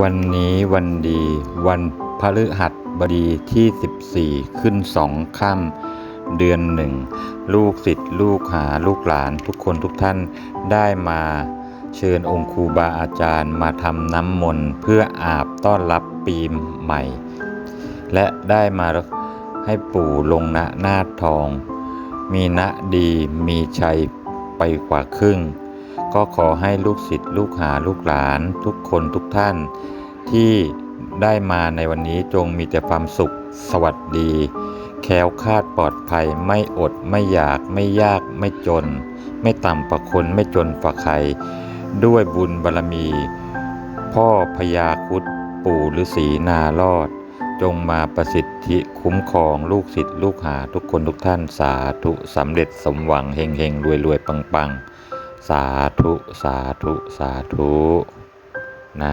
วันนี้วันดีวันพฤหัสบดีที่ 14 ขึ้นสองค่ำเดือนหนึ่ง ลูกศิษย์ลูกหาลูกหลานทุกคนทุกท่านได้มาเชิญองค์ครูบาอาจารย์มาทำน้ำมนต์เพื่ออาบต้อนรับปีใหม่ และได้มาให้ปู่ลงณหน้าทอง มีณดีมีชัยไปกว่าครึ่ง ก็ขอให้ลูกศิษย์ลูกหาลูกหลาน ทุกคนทุกท่าน ที่ได้มาในวันนี้จงมีแต่ความสุขสวัสดี แค้วคาดปลอดภัยไม่อดไม่อยากไม่ยากไม่จน ไม่ต่ำกว่าคนไม่จนกว่าใคร ด้วยบุญบารมี พ่อพญาครุดปู่ฤาษีนารอด จงมาประสิทธิคุ้มครองลูกศิษย์ลูกหาทุกคนทุกท่านสาธุสำเร็จสมหวังเฮงเฮงรวยรวยปังปัง สาธุ สาธุ สาธุ นะ